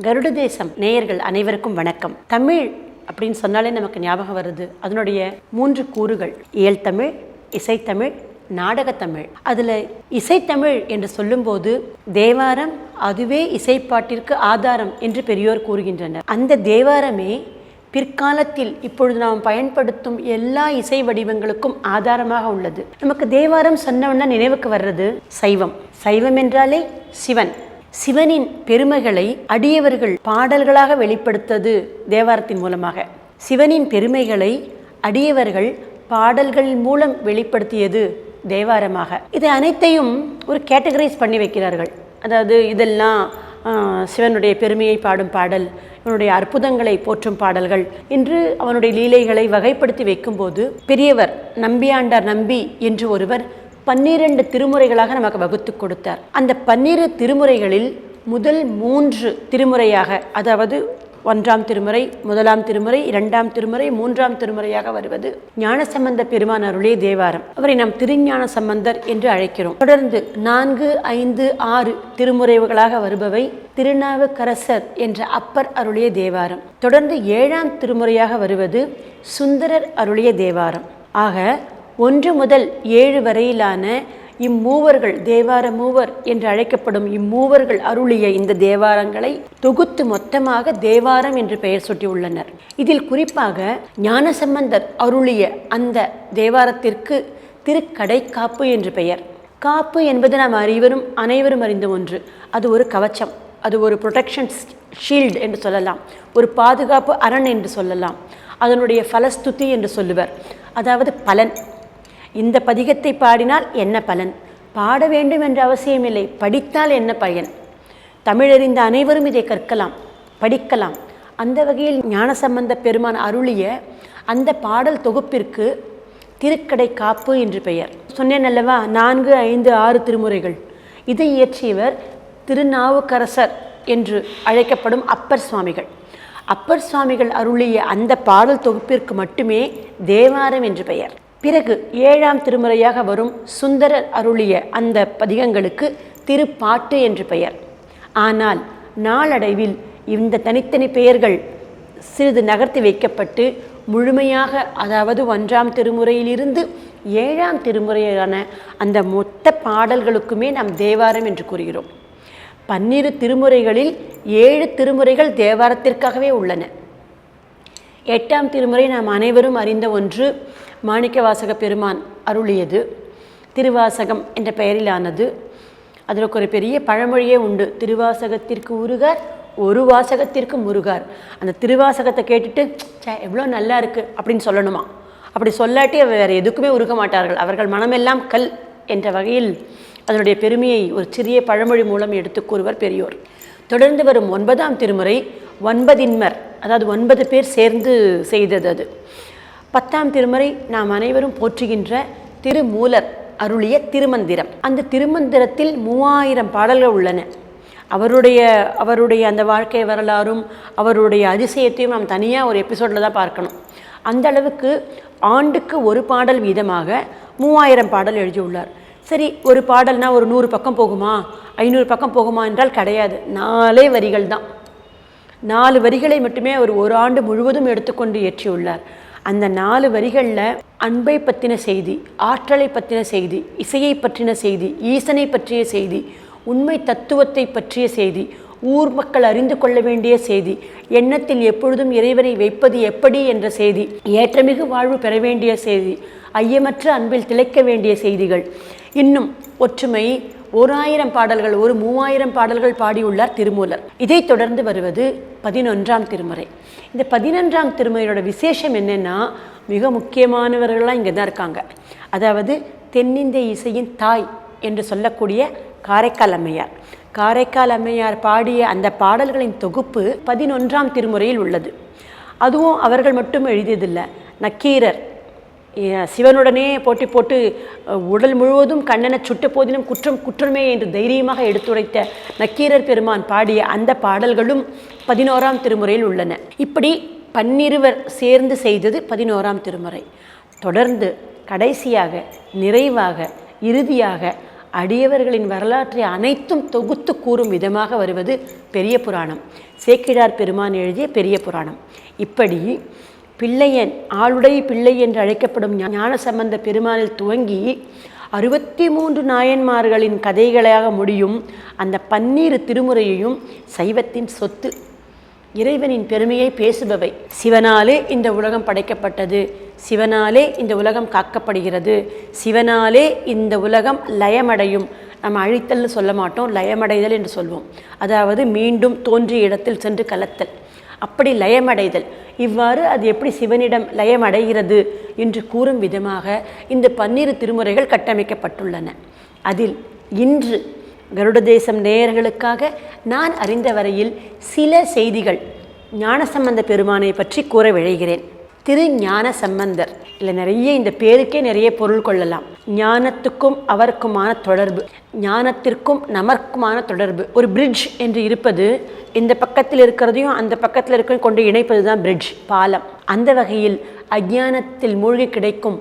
கருட தேசம் நேயர்கள் அனைவருக்கும் வணக்கம். தமிழ் அப்படின்னு சொன்னாலே நமக்கு ஞாபகம் வருது. அதனுடைய மூன்று கூறுகள். இயல் தமிழ் இசைத்தமிழ் நாடகத்தமிழ் அதில் இசைத்தமிழ் என்று சொல்லும்போது தேவாரம் அதுவே இசைப்பாட்டிற்கு ஆதாரம் என்று பெரியோர் கூறுகின்றனர். அந்த தேவாரமே பிற்காலத்தில் இப்பொழுது நாம் பயன்படுத்தும் எல்லா இசை வடிவங்களுக்கும் ஆதாரமாக உள்ளது. நமக்கு தேவாரம் சொன்னவன்னா நினைவுக்கு வர்றது சைவம். சைவம் என்றாலே சிவன். சிவனின் பெருமைகளை அடியவர்கள் பாடல்களாக வெளிப்படுத்தது தேவாரத்தின் மூலமாக. சிவனின் பெருமைகளை அடியவர்கள் பாடல்கள் மூலம் வெளிப்படுத்தியது தேவாரமாக. இது அனைத்தையும் ஒரு கேட்டகரைஸ் பண்ணி வைக்கிறார்கள். அதாவது இதெல்லாம் சிவனுடைய பெருமையை பாடும் பாடல் இவனுடைய அற்புதங்களை போற்றும் பாடல்கள் என்று அவனுடைய லீலைகளை வகைப்படுத்தி வைக்கும்போது பெரியவர் நம்பியாண்டார் நம்பி என்று ஒருவர் பன்னிரண்டு திருமுறைகளாக நமக்கு வகுத்து கொடுத்தார். அந்த பன்னிரு திருமுறைகளில் முதல் மூன்று திருமுறையாக அதாவது ஒன்றாம் திருமுறை முதலாம் திருமுறை இரண்டாம் திருமுறை மூன்றாம் திருமுறையாக வருவது ஞானசம்பந்த பெருமான் அருளே தேவாரம். அவரை நாம் திருஞான சம்பந்தர் என்று அழைக்கிறோம். தொடர்ந்து நான்கு ஐந்து ஆறு திருமுறைகளாக வருபவை திருநாவுக்கரசர் என்ற அப்பர் அருளிய தேவாரம். தொடர்ந்து ஏழாம் திருமுறையாக வருவது சுந்தரர் அருளிய தேவாரம். ஆக ஒன்று முதல் ஏழு வரையிலான இம்மூவர்கள் தேவார மூவர் என்று அழைக்கப்படும் இம்மூவர்கள் அருளிய இந்த தேவாரங்களை தொகுத்து மொத்தமாக தேவாரம் என்று பெயர் சூட்டியுள்ளனர். இதில் குறிப்பாக ஞானசம்பந்தர் அருளிய அந்த தேவாரத்திற்கு திருக்கடைக்காப்பு என்று பெயர். காப்பு என்பது நாம் அறிவரும் அனைவரும் அறிந்த ஒன்று. அது ஒரு கவச்சம் அது ஒரு ப்ரொடெக்ஷன் ஷீல்டு என்று சொல்லலாம். ஒரு பாதுகாப்பு அரண் என்று சொல்லலாம். அதனுடைய ஃபலஸ்துதி என்று சொல்லுவர். அதாவது பலன். இந்த பதிகத்தை பாடினால் என்ன பலன்? பாட வேண்டும் என்ற அவசியமில்லை. படித்தால் என்ன பயன்? தமிழறிந்த அனைவரும் இதை கற்கலாம் படிக்கலாம். அந்த வகையில் ஞானசம்பந்த பெருமான் அருளிய அந்த பாடல் தொகுப்பிற்கு திருக்கடை காப்பு என்று பெயர். சொன்னேன் அல்லவா நான்கு ஐந்து ஆறு திருமுறைகள். இதை இயற்றியவர் திருநாவுக்கரசர் என்று அழைக்கப்படும் அப்பர் சுவாமிகள். அப்பர் சுவாமிகள் அருளிய அந்த பாடல் தொகுப்பிற்கு மட்டுமே தேவாரம் என்று பெயர். பிறகு ஏழாம் திருமுறையாக வரும் சுந்தரர் அருளிய அந்த பதிகங்களுக்கு திருப்பாட்டு என்று பெயர். ஆனால் நாளடைவில் இந்த தனித்தனி பெயர்கள் சிறிது நகர்த்தி வைக்கப்பட்டு முழுமையாக அதாவது ஒன்றாம் திருமுறையிலிருந்து ஏழாம் திருமுறையான அந்த மொத்த பாடல்களுக்குமே நாம் தேவாரம் என்று கூறுகிறோம். பன்னிரு திருமுறைகளில் ஏழு திருமுறைகள் தேவாரத்திற்காகவே உள்ளன. எட்டாம் திருமுறை நாம் அனைவரும் அறிந்த ஒன்று மாணிக்கவாசக பெருமான் அருளியது. திருவாசகம் என்ற பெயரிலானது. அதற்கு ஒரு பெரிய பழமொழியே உண்டு. திருவாசகத்திற்கு உருகார் ஒரு வாசகத்திற்கு முருகார். அந்த திருவாசகத்தை கேட்டுட்டு சே எவ்வளோ நல்லா இருக்குது அப்படின்னு சொல்லணுமா? அப்படி சொல்லாட்டி வேறு எதுக்குமே உருக மாட்டார்கள். அவர்கள் மனமெல்லாம் கல் என்ற வகையில் அதனுடைய பெருமையை ஒரு சிறிய பழமொழி மூலம் எடுத்து கூறுவர் பெரியோர். தொடர்ந்து வரும் ஒன்பதாம் திருமுறை ஒன்பதின்மர் அதாவது ஒன்பது பேர் சேர்ந்து செய்தது அது. பத்தாம் திருமுறை நாம் அனைவரும் போற்றுகின்ற திருமூலர் அருளிய திருமந்திரம். அந்த திருமந்திரத்தில் மூவாயிரம் பாடல்கள் உள்ளன. அவருடைய அவருடைய அந்த வாழ்க்கை வரலாறும் அவருடைய அதிசயத்தையும் நாம் தனியாக ஒரு எபிசோடில் தான் பார்க்கணும். அந்த அளவுக்கு ஆண்டுக்கு ஒரு பாடல் வீதமாக மூவாயிரம் பாடல் எழுதியுள்ளார். சரி ஒரு பாடல்னால் ஒரு நூறு பக்கம் போகுமா? ஐநூறு பக்கம் போகுமா என்றால் கிடையாது. நாலே வரிகள் தான். நாலு வரிகளை மட்டுமே அவர் ஒரு ஆண்டு முழுவதும் எடுத்துக்கொண்டு இயற்றியுள்ளார். அந்த நாலு வரிகளில் அன்பை பற்றின செய்தி ஆற்றலை பற்றின செய்தி இசையை பற்றின செய்தி ஈசனை பற்றிய செய்தி உண்மை தத்துவத்தை பற்றிய செய்தி ஊர் மக்கள் அறிந்து கொள்ள வேண்டிய செய்தி எண்ணத்தில் எப்பொழுதும் இறைவனை வைப்பது எப்படி என்ற செய்தி ஏற்றமிகு வாழ்வு பெற வேண்டிய செய்தி ஐயமற்ற அன்பில் திளைக்க வேண்டிய செய்திகள். இன்னும் ஒற்றுமை ஓர் ஆயிரம் பாடல்கள் ஒரு மூவாயிரம் பாடல்கள் பாடியுள்ளார் திருமூலர். இதைத் தொடர்ந்து வருவது பதினொன்றாம் திருமுறை. இந்த பதினொன்றாம் திருமுறையோட விசேஷம் என்னென்னா மிக முக்கியமானவர்களாக இங்கே தான் இருக்காங்க. அதாவது தென்னிந்திய இசையின் தாய் என்று சொல்லக்கூடிய காரைக்கால் அம்மையார். காரைக்கால் அம்மையார் பாடிய அந்த பாடல்களின் தொகுப்பு பதினொன்றாம் திருமுறையில் உள்ளது. அதுவும் அவர்கள் மட்டும் எழுதியதில்லை நக்கீரர் சிவனுடனே போட்டி போட்டு உடல் முழுவதும் கண்ணனை சுட்ட போதிலும் குற்றம் குற்றமே என்று தைரியமாக எடுத்துரைத்த நக்கீரர் பெருமான் பாடிய அந்த பாடல்களும் பதினோராம் திருமுறையில் உள்ளன. இப்படி பன்னிருவர் சேர்ந்து செய்தது பதினோராம் திருமுறை. தொடர்ந்து கடைசியாக நிறைவாக இறுதியாக அடியவர்களின் வரலாற்றை அனைத்தும் தொகுத்து கூறும் விதமாக வருவது பெரிய புராணம். சேக்கிழார் பெருமான் எழுதிய பெரிய புராணம். இப்படி பிள்ளையன் ஆளுடை பிள்ளை என்று அழைக்கப்படும் ஞானசம்பந்த பெருமானில் துவங்கி அறுபத்தி மூன்று நாயன்மார்களின் கதைகளாக முடியும் அந்த பன்னீர் திருமுறையையும் சைவத்தின் சொத்து இறைவனின் பெருமையை பேசுபவை. சிவனாலே இந்த உலகம் படைக்கப்பட்டது. சிவனாலே இந்த உலகம் காக்கப்படுகிறது. சிவனாலே இந்த உலகம் லயமடையும். நம்ம அழித்தல்னு சொல்ல மாட்டோம் லயமடைதல் என்று சொல்வோம். அதாவது மீண்டும் தோன்றிய இடத்தில் சென்று கலத்தல். அப்படி லயமடைதல். இவ்வாறு அது எப்படி சிவனிடம் லயமடைகிறது என்று கூறும் விதமாக இந்த பன்னிரு திருமுறைகள் கட்டமைக்கப்பட்டுள்ளன. அதில் இன்று கருட தேசம் நேயர்களுக்காக நான் அறிந்த வரையில் சில செய்திகள் ஞானசம்பந்த பெருமானை பற்றி கூற விழைகிறேன். திரு ஞான சம்பந்தர் இல்லை நிறைய இந்த பேருக்கே நிறைய பொருள் கொள்ளலாம். ஞானத்துக்கும் அவருக்குமான தொடர்பு ஞானத்திற்கும் நமக்குமான தொடர்பு. ஒரு பிரிட்ஜ் என்று இருப்பது இந்த பக்கத்தில் இருக்கிறதையும் அந்த பக்கத்தில் இருக்க கொண்டு இணைப்பது தான் பிரிட்ஜ் பாலம். அந்த வகையில் அஜானத்தில் மூழ்கி கிடைக்கும்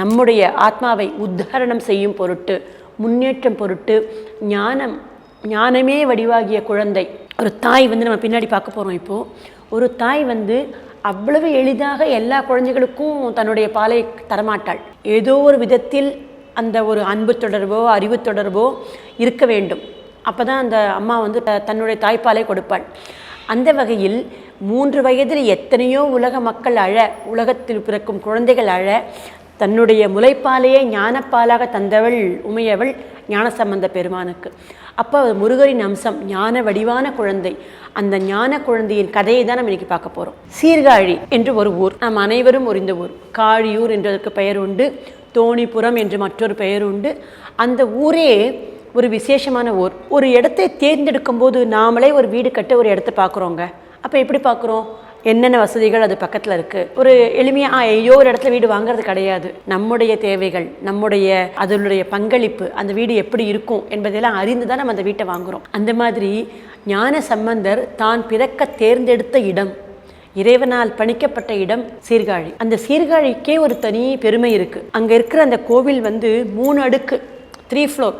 நம்முடைய ஆத்மாவை உத்தாரணம் செய்யும் பொருட்டு முன்னேற்றம் பொருட்டு ஞானம் ஞானமே வடிவாகிய குழந்தை. ஒரு தாய் வந்து நம்ம பின்னாடி பார்க்க போகிறோம் இப்போது ஒரு தாய் வந்து அவ்வளவு எளிதாக எல்லா குழந்தைகளுக்கும் தன்னுடைய பாலை தரமாட்டாள். ஏதோ ஒரு விதத்தில் அந்த ஒரு அன்பு தொடர்போ அறிவு தொடர்போ இருக்க வேண்டும். அப்போ தான் அந்த அம்மா வந்து த- தன்னுடைய தாய்ப்பாலை கொடுப்பாள். அந்த வகையில் மூன்று வயதில் எத்தனையோ உலக மக்கள் அழ உலகத்தில் பிறக்கும் குழந்தைகள் அழ தன்னுடைய முளைப்பாலையே ஞானப்பாலாக தந்தவள் உமையவள் ஞானசம்பந்த பெருமானுக்கு. அப்போ முருகரின் அம்சம் ஞான வடிவான குழந்தை. அந்த ஞான குழந்தையின் கதையை தான் நம்ம இன்னைக்கு பார்க்க போகிறோம் சீர்காழி என்று ஒரு ஊர். நாம் அனைவரும் அறிந்த ஊர். காழியூர் என்றதற்கு பெயர் உண்டு. தோணிபுரம் என்று மற்றொரு பெயர் உண்டு. அந்த ஊரே ஒரு விசேஷமான ஊர். ஒரு இடத்தை தேர்ந்தெடுக்கும் போது நாமளே ஒரு வீடு கட்ட ஒரு இடத்த பார்க்குறோங்க. அப்போ எப்படி பார்க்குறோம்? என்னென்ன வசதிகள் அது பக்கத்தில் இருக்குது ஒரு எளிமையாக ஐயோ ஒரு இடத்துல வீடு வாங்குறது கிடையாது. நம்முடைய தேவைகள் நம்முடைய அதனுடைய பங்களிப்பு அந்த வீடு எப்படி இருக்கும் என்பதெல்லாம் அறிந்து தான் நம்ம அந்த வீட்டை வாங்குகிறோம் அந்த மாதிரி ஞான சம்பந்தர் தான் பிறக்க தேர்ந்தெடுத்த இடம். இறைவனால் பணிக்கப்பட்ட இடம் சீர்காழி. அந்த சீர்காழிக்கே ஒரு தனி பெருமை இருக்குது அங்கே இருக்கிற அந்த கோவில் வந்து மூணு அடுக்கு த்ரீ ஃப்ளோர்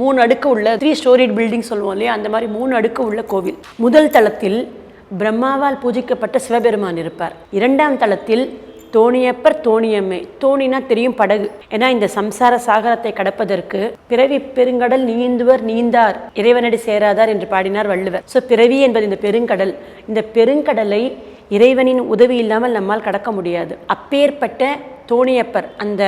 மூணு அடுக்கு உள்ள த்ரீ ஸ்டோரிட் பில்டிங் சொல்லுவோம் இல்லையா? அந்த மாதிரி மூணு அடுக்கு உள்ள கோவில். முதல் தளத்தில் பிரம்மாவால் பூஜிக்கப்பட்ட சிவபெருமான் இருப்பார். இரண்டாம் தளத்தில் தோணியப்பர் தோணியம்மை. தோணினா தெரியும் படகு. ஏன்னா இந்த சம்சார சாகரத்தை கடப்பதற்கு பிறவி பெருங்கடல் நீந்துவர் நீந்தார். இறைவனடி சேராதார் என்று பாடினார் வள்ளுவர். ஸோ பிறவி என்பது இந்த பெருங்கடல். இந்த பெருங்கடலை இறைவனின் உதவி இல்லாமல் நம்மால் கடக்க முடியாது. அப்பேற்பட்ட தோணியப்பர் அந்த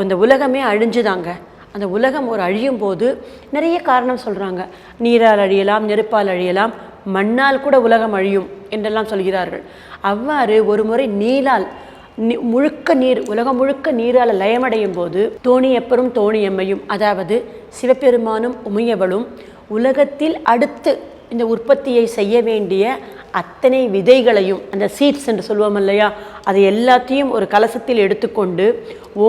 அந்த உலகமே அழிஞ்சுதாங்க. அந்த உலகம் ஒரு அழியும் போது நிறைய காரணம் சொல்கிறாங்க நீரால் அழியலாம் நெருப்பால் அழியலாம் மண்ணால் கூட உலகம் அழியும் என்றெல்லாம் சொல்கிறார்கள். அவ்வாறு ஒரு முறை நீரால் முழுக்க நீர் உலகம் முழுக்க நீரால் லயமடையும் போது தோணியப்பரும் தோணியம்மையும் அதாவது சிவபெருமானும் உமையவளும் உலகத்தில் அடுத்து இந்த உற்பத்தியை செய்ய வேண்டிய அத்தனை விதைகளையும் அந்த சீட்ஸ் என்று சொல்லுவோம் இல்லையா அதை எல்லாத்தையும் ஒரு கலசத்தில் எடுத்துக்கொண்டு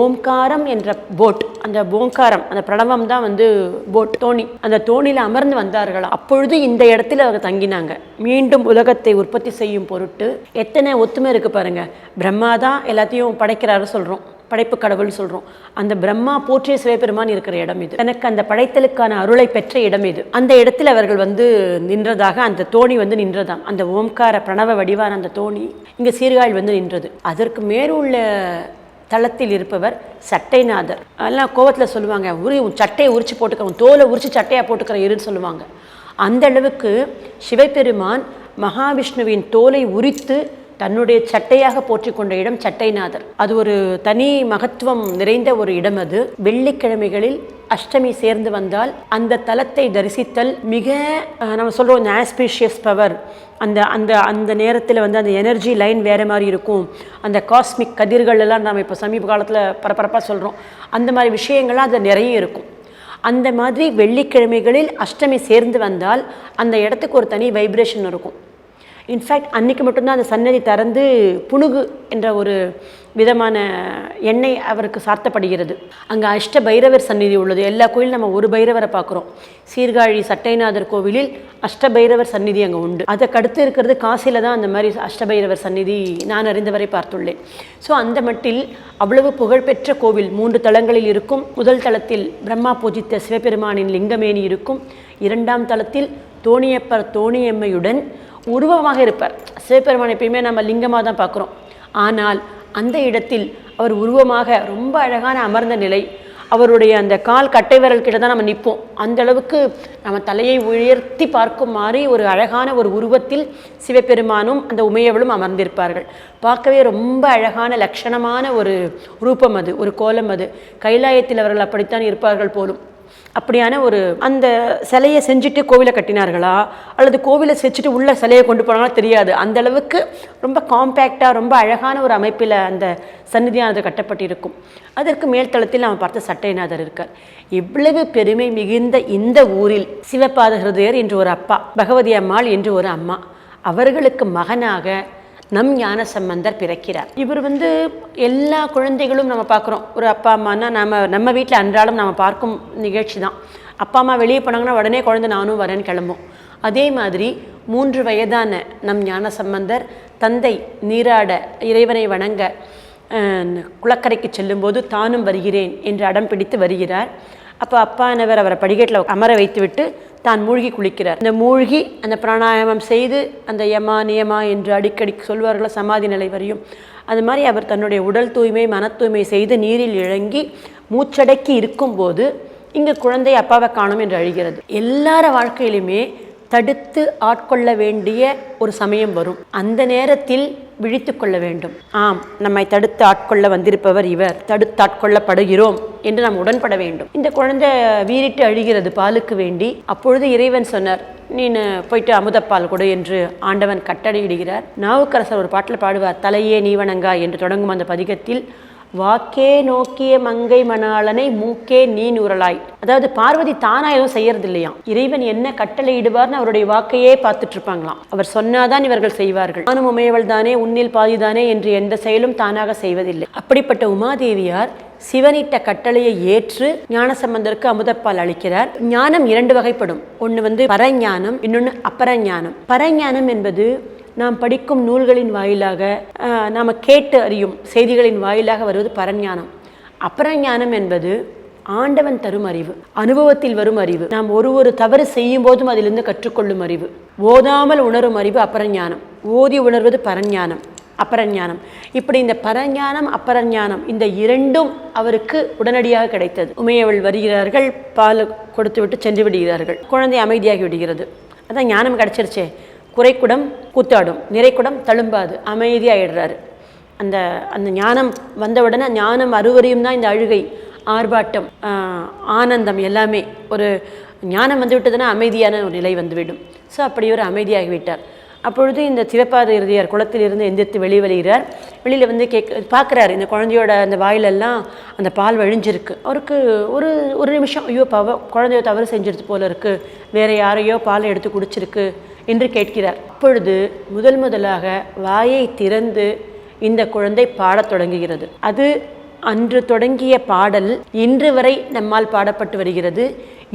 ஓம்காரம் என்ற போட் அந்த ஓங்காரம் அந்த பிரணவம் தான் வந்து போட் தோணி. அந்த தோணியில் அமர்ந்து வந்தார்களா. அப்பொழுது இந்த இடத்துல அவங்க தங்கினாங்க. மீண்டும் உலகத்தை உற்பத்தி செய்யும் பொருட்டு எத்தனை ஒத்துமை இருக்குது பாருங்கள் பிரம்மா தான் எல்லாத்தையும் படைக்கிறாரு சொல்கிறோம் படைப்பு கடவுள்னு சொல்கிறோம் அந்த பிரம்மா போற்றிய சிவபெருமான் இருக்கிற இடம் இது. எனக்கு அந்த படைத்தலுக்கான அருளை பெற்ற இடம் இது. அந்த இடத்தில் அவர்கள் வந்து நின்றதாக அந்த தோணி வந்து நின்றதாம். அந்த ஓம்கார பிரணவ வடிவான அந்த தோணி இங்கே சீர்காழி வந்து நின்றது. அதற்கு மேலுள்ள தளத்தில் இருப்பவர் சட்டைநாதர். அதெல்லாம் கோவத்தில் சொல்லுவாங்க. உரி உன் சட்டையை உரிச்சு போட்டுக்க உன் தோலை உரிச்சு சட்டையாக போட்டுக்கிற இருன்னு சொல்லுவாங்க. அந்த அளவுக்கு சிவபெருமான் மகாவிஷ்ணுவின் தோலை உரித்து தன்னுடைய சட்டையாக போற்றி கொண்ட இடம் சட்டைநாதர். அது ஒரு தனி மகத்துவம் நிறைந்த ஒரு இடம் அது. வெள்ளிக்கிழமைகளில் அஷ்டமி சேர்ந்து வந்தால் அந்த தலத்தை தரிசித்தல் மிக நம்ம சொல்கிறோம் அந்த ஆஸ்பீஷியஸ் பவர் அந்த அந்த அந்த நேரத்தில் வந்து அந்த எனர்ஜி லைன் வேறு மாதிரி இருக்கும். அந்த காஸ்மிக் கதிர்கள் எல்லாம் நம்ம இப்போ சமீப காலத்தில் பரபரப்பாக சொல்கிறோம் அந்த மாதிரி விஷயங்கள்லாம் அது நிறைய இருக்கும். அந்த மாதிரி வெள்ளிக்கிழமைகளில் அஷ்டமி சேர்ந்து வந்தால் அந்த இடத்துக்கு ஒரு தனி வைப்ரேஷன் இருக்கும். இன்ஃபேக்ட் அன்னைக்கு மட்டும்தான் அந்த சன்னதி திறந்து புணுகு என்ற ஒரு விதமான எண்ணெய் அவருக்கு சார்த்தப்படுகிறது. அங்கே அஷ்ட பைரவர் சந்நிதி உள்ளது. எல்லா கோயிலும் நம்ம ஒரு பைரவரை பார்க்குறோம். சீர்காழி சட்டைநாதர் கோவிலில் அஷ்ட பைரவர் சந்நிதி அங்கே உண்டு. அதுக்கு அடுத்து இருக்கிறது காசியில் தான் அந்த மாதிரி அஷ்டபைரவர் சந்நிதி நான் அறிந்தவரை பார்த்துள்ளேன். ஸோ அந்த மட்டில் அவ்வளவு புகழ்பெற்ற கோவில் மூன்று தளங்களில் இருக்கும். முதல் தளத்தில் பிரம்மா பூஜித்த சிவபெருமானின் லிங்கமேனி இருக்கும். இரண்டாம் தளத்தில் தோணியப்பர் தோணியம்மையுடன் உருவமாக இருப்பார். சிவபெருமான் எப்பயுமே நம்ம லிங்கமாக தான் பார்க்குறோம். ஆனால் அந்த இடத்தில் அவர் உருவமாக ரொம்ப அழகான அமர்ந்த நிலை அவருடைய அந்த கால் கட்டை விரல் கிட்ட தான் நம்ம நிற்போம். அந்த அளவுக்கு நம்ம தலையை உயர்த்தி பார்க்கும் மாதிரி ஒரு அழகான ஒரு உருவத்தில் சிவபெருமானும் அந்த உமையவளும் அமர்ந்திருப்பார்கள். பார்க்கவே ரொம்ப அழகான லட்சணமான ஒரு ரூபம் அது ஒரு கோலம் அது. கைலாயத்தில் அவர்கள் அப்படித்தான் இருப்பார்கள் போலும். அப்படியான ஒரு அந்த சிலையை செஞ்சுட்டு கோவிலை கட்டினார்களா? அல்லது கோவிலை செஞ்சுட்டு உள்ள சிலையை கொண்டு போனாங்களா தெரியாது. அந்த அளவுக்கு ரொம்ப காம்பேக்டாக ரொம்ப அழகான ஒரு அமைப்பில் அந்த சந்நிதியானது கட்டப்பட்டிருக்கும். அதற்கு மேல்தளத்தில் நாம் பார்த்த சட்டைநாதர் இருக்கார். இவ்வளவு பெருமை மிகுந்த இந்த ஊரில் சிவபாத ஹிருதயர் என்று ஒரு அப்பா பகவதி அம்மாள் என்று ஒரு அம்மா. அவர்களுக்கு மகனாக நம் ஞான சம்பந்தர் பிறக்கிறார். இவர் வந்து எல்லா குழந்தைகளும் நம்ம பார்க்குறோம். ஒரு அப்பா அம்மானா நம்ம நம்ம வீட்டில் அன்றாடம் நம்ம பார்க்கும் நிகழ்ச்சி தான். அப்பா அம்மா வெளியே போனாங்கன்னா உடனே குழந்தை நானும் வரேன்னு கிளம்பும். அதே மாதிரி மூன்று வயதான நம் ஞான சம்பந்தர் தந்தை நீராட இறைவனை வணங்க குளக்கரைக்கு செல்லும்போது தானும் வருகிறேன் என்று அடம் பிடித்து வருகிறார். அப்போ அப்பானவர் அவரை படிக்கட்டில் அமர வைத்துவிட்டு தான் மூழ்கி குளிக்கிறார். இந்த மூழ்கி அந்த பிராணாயாமம் செய்து அந்த யமா நியமா என்று அடிக்கடி சொல்வார்கள சமாதி நிலை வரையும். அது மாதிரி அவர் தன்னுடைய உடல் தூய்மை மன தூய்மை செய்து நீரில் இழங்கி மூச்சடக்கி இருக்கும்போது இங்கு குழந்தை அப்பாவை காணும் என்று அழுகிறது. எல்லார வாழ்க்கையிலுமே தடுத்து ஆட்கொள்ள வேண்டிய ஒரு சமயம் வரும். அந்த நேரத்தில் விழித்து கொள்ள வேண்டும். ஆம் நம்மை தடுத்து ஆட்கொள்ள வந்திருப்பவர் இவர். தடுத்து ஆட்கொள்ளப்படுகிறோம் என்று நாம் உடன்பட வேண்டும். இந்த குழந்தை வீறிட்டு அழுகிறது பாலுக்கு வேண்டி. அப்பொழுது இறைவன் சொன்னார் நீனு போயிட்டு அமுதப்பால் கொடு என்று ஆண்டவன் கட்டளையிடுகிறார். நாவுக்கரசர் ஒரு பாட்டில் பாடுவார் தலையே நீவணங்கா என்று தொடங்கும் அந்த பதிகத்தில் வாக்கே நோக்கிய மங்கை மணாளனை மூக்கே நீ நூறலாய் அதாவது பார்வதி தானா எதுவும் செய்யறது இல்லையாம் இறைவன் என்ன கட்டளையிடுவார்னு அவருடைய வாக்கையே பார்த்துட்டு இருப்பாங்களாம் அவர் சொன்னாதான் இவர்கள் செய்வார்கள். நானும் உமையவள் தானே உன்னில் பாதிதானே என்று எந்த செயலும் தானாக செய்வதில்லை. அப்படிப்பட்ட உமாதேவியார் சிவனிட்ட கட்டளையை ஏற்று ஞானசம்பந்தருக்கு அமுதப்பால் அளிக்கிறார். ஞானம் இரண்டு வகைப்படும். ஒன்று வந்து பரஞானம் இன்னொன்று அப்பரஞானம் பரஞானம் என்பது நாம் படிக்கும் நூல்களின் வாயிலாக நாம் கேட்டு அறியும் செய்திகளின் வாயிலாக வருவது பரஞானம். அபரஞானம் என்பது ஆண்டவன் தரும் அறிவு அனுபவத்தில் வரும் அறிவு. நாம் ஒரு ஒரு தவறு செய்யும் போதும் அதிலிருந்து கற்றுக்கொள்ளும் அறிவு. ஓதாமல் உணரும் அறிவு அபரஞானம். ஓதி உணர்வது பரஞ்ஞானம் அபரஞானம். இப்படி இந்த பரஞானம் அப்பரஞானம் இந்த இரண்டும் அவருக்கு உடனடியாக கிடைத்தது. உமையவள் வருகிறார்கள் பால் கொடுத்து விட்டு சென்று விடுகிறார்கள். குழந்தை அமைதியாகி விடுகிறது. அதான் ஞானம் கிடைச்சிருச்சே. குறைக்குடம் கூத்தாடும். நிறைக்குடம் தழும்பாது. அமைதியாகிடுறாரு அந்த அந்த ஞானம் வந்தவுடனே ஞானம் அறுவரையும் தான் இந்த அழுகை ஆர்ப்பாட்டம் ஆனந்தம் எல்லாமே. ஒரு ஞானம் வந்து விட்டதுன்னா அமைதியான ஒரு நிலை வந்துவிடும். ஸோ அப்படி ஒரு அமைதியாகிவிட்டார். அப்பொழுது இந்த சிவப்பாத இறுதியார் குளத்திலிருந்து எந்திரித்து வெளியே வருகிறார் வெளியில் வந்து கேட்க பார்க்குறாரு. இந்த குழந்தையோட அந்த வாயிலெல்லாம் அந்த பால் வழிஞ்சிருக்கு. அவருக்கு ஒரு ஒரு நிமிஷம் ஐயோ பவ குழந்தையோ தவறு செஞ்சிருது போல இருக்கு. வேறு யாரையோ பாலை எடுத்து குடிச்சிருக்கு என்று கேட்கிறார். அப்பொழுது முதல் முதலாக வாயை திறந்து இந்த குழந்தை பாடத் தொடங்குகிறது. அது அன்று தொடங்கிய பாடல் இன்று வரை நம்மால் பாடப்பட்டு வருகிறது.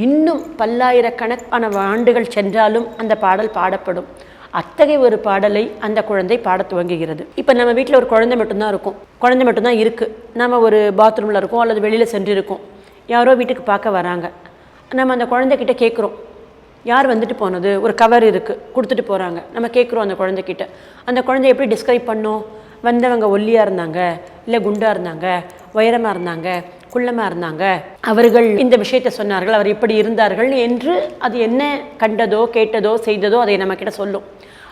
இன்னும் பல்லாயிரக்கணக்கான ஆண்டுகள் சென்றாலும் அந்த பாடல் பாடப்படும். அத்தகைய ஒரு பாடலை அந்த குழந்தை பாடத் துவங்குகிறது. இப்போ நம்ம வீட்டில் ஒரு குழந்தை மட்டும்தான் இருக்கும். குழந்தை மட்டும்தான் இருக்குது நம்ம ஒரு பாத்ரூமில் இருக்கோம் அல்லது வெளியில் சென்று இருக்கோம் யாரோ வீட்டுக்கு பார்க்க வராங்க. நம்ம அந்த குழந்தைகிட்ட கேட்குறோம் யார் வந்துட்டு போனது? ஒரு கவர் இருக்குது கொடுத்துட்டு போகிறாங்க நம்ம கேட்குறோம் அந்த குழந்தைகிட்ட அந்த குழந்தை எப்படி டிஸ்கிரைப் பண்ணோம்? வந்தவங்க ஒல்லியாக இருந்தாங்க இல்லை குண்டாக இருந்தாங்க உயரமாக இருந்தாங்க குள்ளமாக இருந்தாங்க. அவர்கள் இந்த விஷயத்தை சொன்னார்கள். அவர் இப்படி இருந்தார்கள் என்று அது என்ன கண்டதோ கேட்டதோ செய்ததோ அதை நம்மக்கிட்ட சொல்லும்.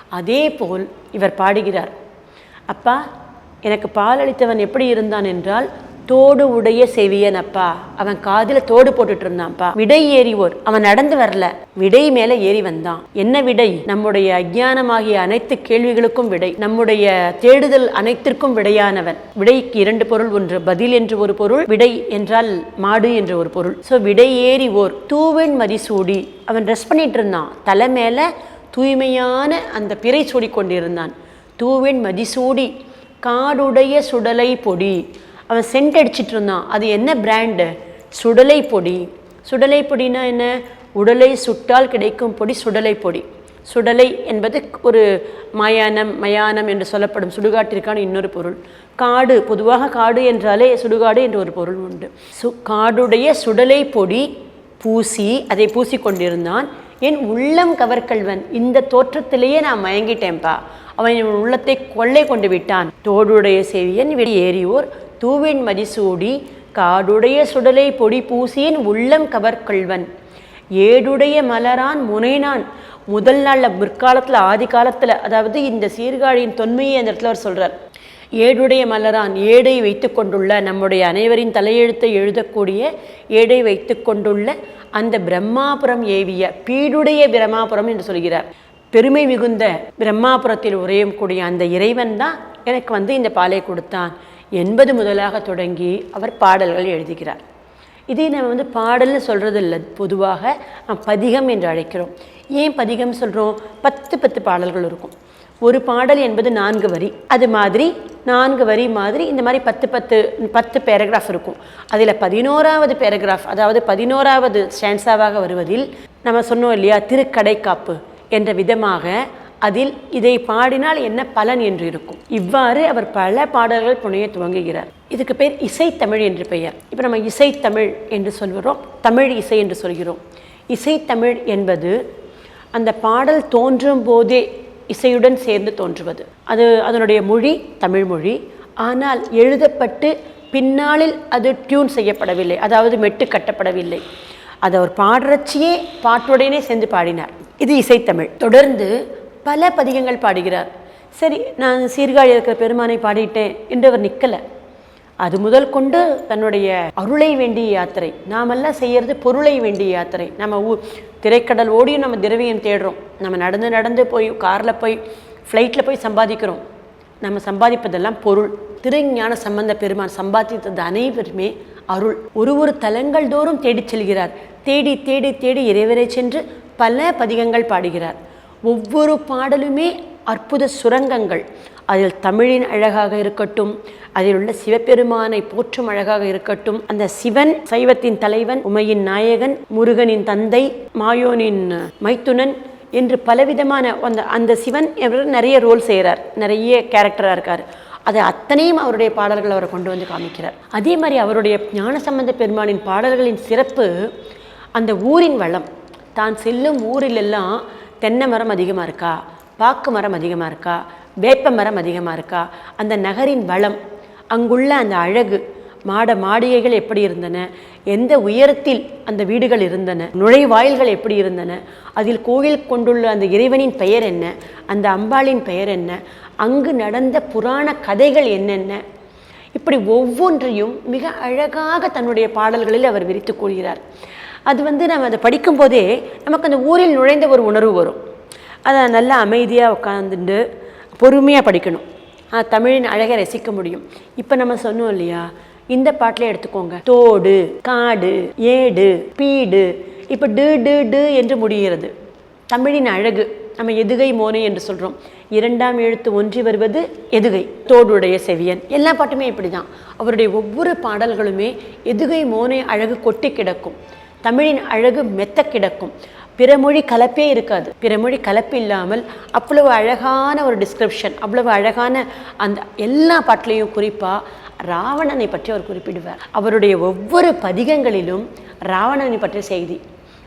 அதே போல் இவர் பாடுகிறார். அப்பா எனக்கு பால் அளித்தவன் எப்படி இருந்தான் என்றால் தோடு உடைய செவியன் அப்பா. அவன் காதில் தோடு போட்டுட்டு இருந்தான்ப்பா விடை ஏறிவோர். அவன் நடந்து வரல. விடை மேலே ஏறி வந்தான். என்ன விடை? நம்முடைய அஜ்ஞானமாகிய அனைத்து கேள்விகளுக்கும் விடை. நம்முடைய தேடுதல் அனைத்திற்கும் விடையானவன். விடைக்கு இரண்டு பொருள் ஒன்று. பதில் என்று ஒரு பொருள். விடை என்றால் மாடு என்று ஒரு பொருள். ஸோ விடை ஏறி ஓர் தூவெண் மதிசூடி அவன் ட்ரெஸ் பண்ணிட்டு இருந்தான் தலை மேலே தூய்மையான அந்த பிறை சூடி கொண்டிருந்தான் தூவின் மதிசூடி காடுடைய சுடலை பொடி. அவன் சென்ட் அடிச்சிட்டு இருந்தான் அது என்ன பிராண்டு சுடலை பொடி. சுடலை பொடினா என்ன? உடலை சுட்டால் கிடைக்கும் பொடி சுடலை பொடி. சுடலை என்பது ஒரு மயானம் மயானம் என்று சொல்லப்படும் சுடுகாட்டிற்கான இன்னொரு பொருள். காடு பொதுவாக காடு என்றாலே சுடுகாடு என்று ஒரு பொருள் உண்டு. சு காடுடைய சுடலை பொடி பூசி அதை பூசி கொண்டிருந்தான் என் உள்ளம் கவர்கல்வன் இந்த தோற்றத்திலேயே நான் மயங்கிட்டேன்ப்பா அவன் என் உள்ளத்தை கொள்ளை கொண்டு விட்டான். தோடுடைய செவியன் வெளியேறியோர் தூவின் மதிசூடி காடுடைய சுடலை பொடி பூசியின் உள்ளம் கவர்கொள்வன். ஏடுடைய மலரான் முனைனான். முதல் நாளில் முற்காலத்தில் ஆதி காலத்தில் அதாவது இந்த சீர்காழியின் தொன்மையை அந்த இடத்துல அவர் சொல்கிறார் ஏடுடைய மலரான் ஏடை வைத்து கொண்டுள்ள நம்முடைய அனைவரின் தலையெழுத்தை எழுதக்கூடிய ஏடை வைத்து கொண்டுள்ள அந்த பிரம்மாபுரம் ஏவிய பீடுடைய பிரம்மாபுரம் என்று சொல்கிறார். பெருமை மிகுந்த பிரம்மாபுரத்தில் உரையும் கூடிய அந்த இறைவன் தான் எனக்கு வந்து இந்த பாலை கொடுத்தான் என்பது முதலாக தொடங்கி அவர் பாடல்கள் எழுதுகிறார். இதை நம்ம வந்து பாடல்னு சொல்கிறது இல்லை பொதுவாக பதிகம் என்று அழைக்கிறோம். ஏன் பதிகம் சொல்கிறோம் பத்து பத்து பாடல்கள் இருக்கும். ஒரு பாடல் என்பது நான்கு வரி. அது மாதிரி நான்கு வரி மாதிரி இந்த மாதிரி பத்து பத்து பத்து பேராகிராஃப் இருக்கும். அதில் பதினோராவது பேராகிராஃப் அதாவது பதினோராவது ஸ்டான்ஸாவாக வருவதில் நம்ம சொன்னோம் இல்லையா திருக்கடைக்காப்பு என்ற விதமாக அதில் இதை பாடினால் என்ன பலன் என்று இருக்கும். இவ்வாறு அவர் பல பாடல்கள் புனைய துவங்குகிறார். இதுக்கு பேர் இசைத்தமிழ் என்று பெயர். இப்போ நம்ம இசைத்தமிழ் என்று சொல்கிறோம் தமிழ் இசை என்று சொல்கிறோம். இசைத்தமிழ் என்பது அந்த பாடல் தோன்றும் போதே இசையுடன் சேர்ந்து தோன்றுவது. அது அதனுடைய மொழி தமிழ் மொழி. ஆனால் எழுதப்பட்டு பின்னாளில் அது டியூன் செய்யப்படவில்லை. அதாவது மெட்டு கட்டப்படவில்லை. அதை அவர் பாடுறச்சியே பாட்டுடனே சேர்ந்து பாடினார். இது இசைத்தமிழ். தொடர்ந்து பல பதிகங்கள் பாடுகிறார். சரி நான் சீர்காழி இருக்கிற பெருமானை பாடிட்டேன் என்று அவர் நிற்கலை அது முதல் கொண்டு தன்னுடைய அருளை வேண்டிய யாத்திரை. நாமெல்லாம் செய்யறது பொருளை வேண்டிய யாத்திரை. நம்ம ஊ திரைக்கடல் ஓடியும் நம்ம திரவியம் தேடுறோம். நம்ம நடந்து நடந்து போய் காரில் போய் ஃப்ளைட்டில் போய் சம்பாதிக்கிறோம். நம்ம சம்பாதிப்பதெல்லாம் பொருள். திருஞான சம்பந்த பெருமான் சம்பாதித்தது அனைவருமே அருள். ஒரு ஒரு தலங்கள் தோறும் தேடிச் செல்கிறார். தேடி தேடி தேடி இறைவரை சென்று பல பதிகங்கள் பாடுகிறார். ஒவ்வொரு பாடலுமே அற்புத சுரங்கங்கள். அதில் தமிழின் அழகாக இருக்கட்டும் அதில் உள்ள சிவபெருமானை போற்றும் அழகாக இருக்கட்டும் அந்த சிவன் சைவத்தின் தலைவன் உமையின் நாயகன் முருகனின் தந்தை மாயோனின் மைத்துனன் என்று பலவிதமான அந்த அந்த சிவன் இவர் நிறைய ரோல் செய்கிறார் நிறைய கேரக்டராக இருக்கார். அதை அத்தனையும் அவருடைய பாடல்கள் அவரை கொண்டு வந்து காமிக்கிறார். அதே மாதிரி அவருடைய ஞானசம்பந்த பெருமானின் பாடல்களின் சிறப்பு அந்த ஊரின் வளம். தான் செல்லும் ஊரிலெல்லாம் தென்னை மரம் அதிகமாக இருக்கா? பாக்கு மரம் அதிகமாக இருக்கா? வேப்ப மரம் அதிகமாக இருக்கா? அந்த நகரின் வளம் அங்குள்ள அந்த அழகு மாட மாடிகைகள் எப்படி இருந்தன? எந்த உயரத்தில் அந்த வீடுகள் இருந்தன? நுழைவாயில்கள் எப்படி இருந்தன? அதில் கோயில் கொண்டுள்ள அந்த இறைவனின் பெயர் என்ன? அந்த அம்பாளின் பெயர் என்ன? அங்கு நடந்த புராண கதைகள் என்னென்ன? இப்படி ஒவ்வொன்றையும் மிக அழகாக தன்னுடைய பாடல்களில் அவர் விரித்து கூறுகிறார். அது வந்து நம்ம அதை படிக்கும்போதே நமக்கு அந்த ஊரில் நுழைந்த ஒரு உணர்வு வரும். அதை நல்லா அமைதியாக உட்காந்துட்டு பொறுமையாக படிக்கணும். ஆ, தமிழின் அழகை ரசிக்க முடியும். இப்போ நம்ம சொன்னோம் இல்லையா? இந்த பாட்டில் எடுத்துக்கோங்க. தோடு காடு ஏடு பீடு. இப்போ டு டு டு என்று முடிகிறது. தமிழின் அழகு நம்ம எதுகை மோனை என்று சொல்கிறோம் இரண்டாம் எழுத்து ஒன்றி வருவது எதுகை தோடுடைய செவியன். எல்லா பாட்டுமே இப்படி தான் அவருடைய ஒவ்வொரு பாடல்களுமே எதுகை மோனை அழகு கொட்டி கிடக்கும். தமிழின் அழகு மெத்த கிடக்கும். பிறமொழி கலப்பே இருக்காது. பிறமொழி கலப்பு இல்லாமல் அவ்வளவு அழகான ஒரு டிஸ்கிரிப்ஷன் அவ்வளவு அழகான அந்த எல்லா பாட்டிலையும் குறிப்பாக ராவணனை பற்றி அவர் குறிப்பிடுவார். அவருடைய ஒவ்வொரு பதிகங்களிலும் ராவணனை பற்றிய செய்தி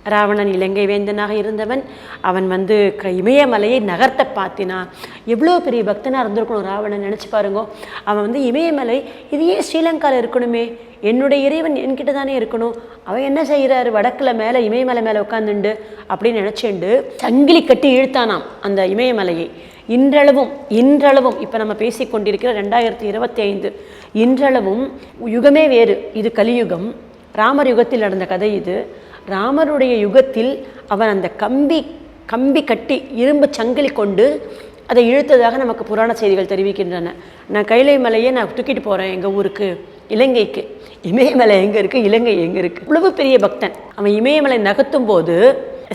ராவணன் இலங்கை வேந்தனாக இருந்தவன். அவன் வந்து க- இமயமலையை நகர்த்த பார்த்தினான். எவ்வளோ பெரிய பக்தனாக இருந்திருக்கணும் ராவணன் நினச்சி பாருங்கோ. அவன் வந்து இமயமலை இது ஏன் ஸ்ரீலங்காவில் இருக்கணுமே. என்னுடைய இறைவன் என்கிட்ட தானே இருக்கணும். அவன் என்ன செய்கிறாரு வடக்கில் மேலே இமயமலை மேலே உட்காந்துண்டு அப்படின்னு நினச்சிண்டு சங்கிலி கட்டி இழுத்தானாம் அந்த இமயமலையை இன்றளவும் இன்றளவும் இப்போ நம்ம பேசி கொண்டிருக்கிற ரெண்டாயிரத்தி இருபத்தி ஐந்து இன்றளவும் யுகமே வேறு. இது கலியுகம். ராமர் யுகத்தில் நடந்த கதை இது. ராமருடைய யுகத்தில் அவன் அந்த கம்பி கம்பி கட்டி இரும்பு சங்கிலி கொண்டு அதை இழுத்ததாக நமக்கு புராண செய்திகள் தெரிவிக்கின்றன. நான் கைலை மலையை நான் தூக்கிட்டு போகிறேன் எங்கள் ஊருக்கு? இலங்கைக்கு. இமயமலை எங்கே இருக்குது இலங்கை எங்கே இருக்குது இவ்வளவு பெரிய பக்தன். அவன் இமயமலை நகர்த்தும் போது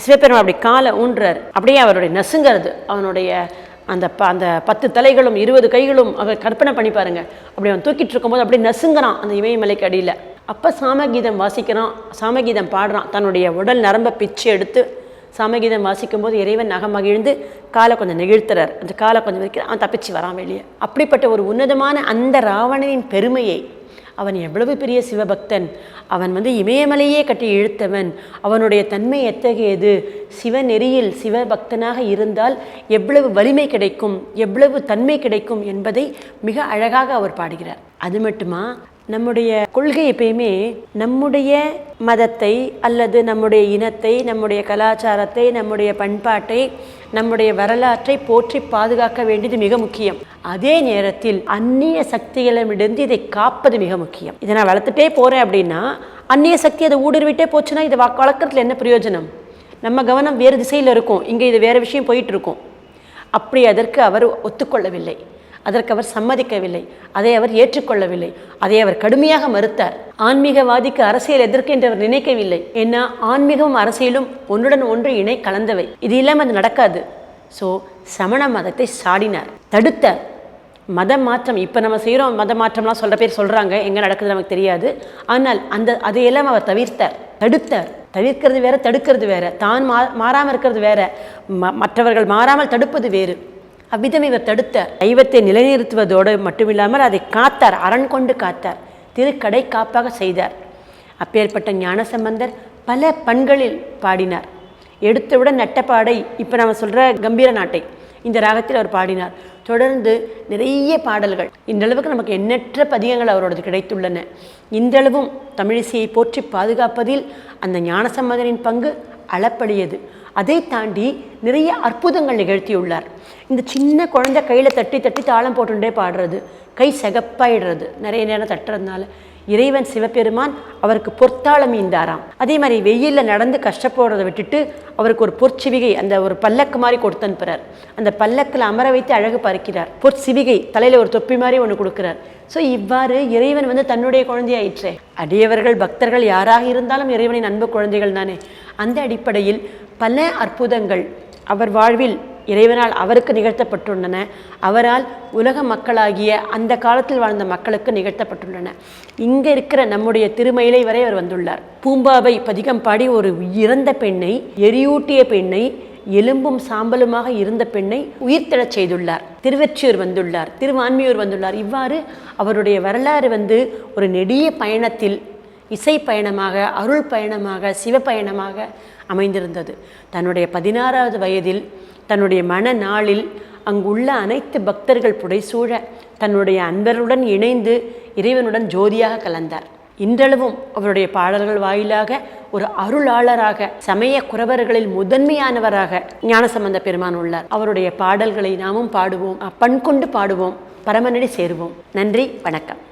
சிவபெருமான் அப்படி காலை ஊன்றார். அப்படியே அவருடைய நசுங்கிறது அவனுடைய அந்த ப அந்த பத்து தலைகளும் இருபது கைகளும் அவர் கற்பனை பண்ணி பாருங்க. அப்படி அவன் தூக்கிட்டு இருக்கும்போது அப்படியே நசுங்கிறான் அந்த இமயமலைக்கு அடியில். அப்போ சாமகீதம் வாசிக்கிறான் சாமகீதம் பாடுறான். தன்னுடைய உடல் நரம்பை பிச்சு எடுத்து சாமகீதம் வாசிக்கும்போது இறைவன் நகமகிழ்ந்து காலை கொஞ்சம் நெகிழ்த்துறார். அந்த காலை கொஞ்சம் வைக்கிற அவன் தப்பிச்சு வரான் வெளியே. அப்படிப்பட்ட ஒரு உன்னதமான அந்த ராவணனின் பெருமையை அவன் எவ்வளவு பெரிய சிவபக்தன் அவன் வந்து இமயமலையே கட்டி இழுத்தவன் அவனுடைய தன்மை எத்தகையது சிவநெறியில் சிவபக்தனாக இருந்தால் எவ்வளவு வலிமை கிடைக்கும் எவ்வளவு தன்மை கிடைக்கும் என்பதை மிக அழகாக அவர் பாடுகிறார். அது மட்டுமா? நம்முடைய கொள்கை எப்பயுமே நம்முடைய மதத்தை அல்லது நம்முடைய இனத்தை நம்முடைய கலாச்சாரத்தை நம்முடைய பண்பாட்டை நம்முடைய வரலாற்றை போற்றி பாதுகாக்க வேண்டியது மிக முக்கியம். அதே நேரத்தில் அந்நிய சக்திகளிடமிருந்து இதை காப்பது மிக முக்கியம். இதை நான் வளர்த்துட்டே போகிறேன் அப்படின்னா அந்நிய சக்தி அதை ஊடுருவிட்டே போச்சுன்னா இதை வா- என்ன பிரயோஜனம்? நம்ம கவனம் வேறு திசையில் இருக்கும். இங்கே இது வேறு விஷயம் போயிட்டு இருக்கும். அப்படி அதற்கு அவர் ஒத்துக்கொள்ளவில்லை. அதற்கு அவர் சம்மதிக்கவில்லை. அதை அவர் ஏற்றுக்கொள்ளவில்லை. அதை அவர் கடுமையாக மறுத்தார். ஆன்மீகவாதிக்கு அரசியல் எதற்கு என்று அவர் நினைக்கவில்லை. ஏன்னா ஆன்மீகமும் அரசியலும் ஒன்றுடன் ஒன்று இணை கலந்தவை. இது இல்லாமல் அது நடக்காது. ஸோ சமண மதத்தை சாடினார். தடுத்தார். மத மாற்றம் இப்போ நம்ம செய்கிறோம் மத மாற்றம்லாம் சொல்கிற பேர் சொல்கிறாங்க எங்கே நடக்குது நமக்கு தெரியாது. ஆனால் அந்த அதையெல்லாம் அவர் தவிர்த்தார். தடுத்தார். தவிர்க்கிறது வேற தடுக்கிறது வேற. தான் மா மாறாமல் இருக்கிறது வேற. ம மற்றவர்கள் மாறாமல் தடுப்பது வேறு. அவ்விதம் இவர் தடுத்தார் தெய்வத்தை நிலைநிறுத்துவதோடு மட்டுமில்லாமல் அதை காத்தார் அரண் கொண்டு காத்தார் திருக்கடை காப்பாக செய்தார். அப்பேற்பட்ட ஞானசம்பந்தர் பல பண்களில் பாடினார். எடுத்தவுடன் நட்டப்பாடை இப்போ நம்ம சொல்கிற கம்பீர நாட்டை இந்த ராகத்தில் அவர் பாடினார். தொடர்ந்து நிறைய பாடல்கள். இன்றளவுக்கு நமக்கு எண்ணற்ற பதிகங்கள் அவரோடது கிடைத்துள்ளன. இன்றளவும் தமிழிசையை போற்றி பாதுகாப்பதில் அந்த ஞானசம்பந்தரின் பங்கு அளப்பளியது அதை தாண்டி நிறைய அற்புதங்கள் நிகழ்த்தியுள்ளார். இந்த சின்ன குழந்தை கையில் தட்டி தட்டி தாளம் போட்டுட்டே பாடுறது கை செகப்பாயிடுறது நிறைய நேரம் தட்டுறதுனால இறைவன் சிவபெருமான் அவருக்கு பொற்தாளம் ஈந்தாராம் அதே மாதிரி வெயிலில் நடந்து கஷ்டப்படுறதை விட்டுட்டு அவருக்கு ஒரு பொற்சிவிகை அந்த ஒரு பல்லக்கு மாதிரி கொடுத்து அனுப்புறார் அந்த பல்லக்கில் அமர வைத்து அழகு பறிக்கிறார். பொற்சிவிகை தலையில் ஒரு தொப்பி மாதிரி ஒன்று கொடுக்குறார். ஸோ இவ்வாறு இறைவன் வந்து தன்னுடைய குழந்தையாயிற்றே. அடியவர்கள் பக்தர்கள் யாராக இருந்தாலும் இறைவனின் அன்பு குழந்தைகள் தானே. அந்த அடிப்படையில் பல அற்புதங்கள் அவர் வாழ்வில் இறைவனால் அவருக்கு நிகழ்த்தப்பட்டுள்ளன. அவரால் உலக மக்களாகிய அந்த காலத்தில் வாழ்ந்த மக்களுக்கு நிகழ்த்தப்பட்டுள்ளன. இங்கே இருக்கிற நம்முடைய திருமயிலை வரை அவர் வந்துள்ளார். பூம்பாவை பதிகம் பாடி ஒரு இறந்த பெண்ணை எரியூட்டிய பெண்ணை எலும்பும் சாம்பலுமாக இருந்த பெண்ணை உயிர்த்தெழச் செய்துள்ளார். திருவெற்றியூர் வந்துள்ளார். திருவான்மியூர் வந்துள்ளார். இவ்வாறு அவருடைய வரலாறு வந்து ஒரு நெடிய பயணத்தில் இசை பயணமாக அருள் பயணமாக சிவ பயணமாக அமைந்திருந்தது. தன்னுடைய பதினாறாவது வயதில் தன்னுடைய மன நாளில் அங்குள்ள அனைத்து பக்தர்கள் புடைசூழ தன்னுடைய அன்பருடன் இணைந்து இறைவனுடன் ஜோதியாக கலந்தார். இன்றளவும் அவருடைய பாடல்கள் வாயிலாக ஒரு அருளாளராக சமய குறவர்களில் முதன்மையானவராக ஞானசம்பந்த பெருமான் உள்ளார். அவருடைய பாடல்களை நாமும் பாடுவோம் பண்கொண்டு பாடுவோம் பரமனடி சேருவோம். நன்றி வணக்கம்.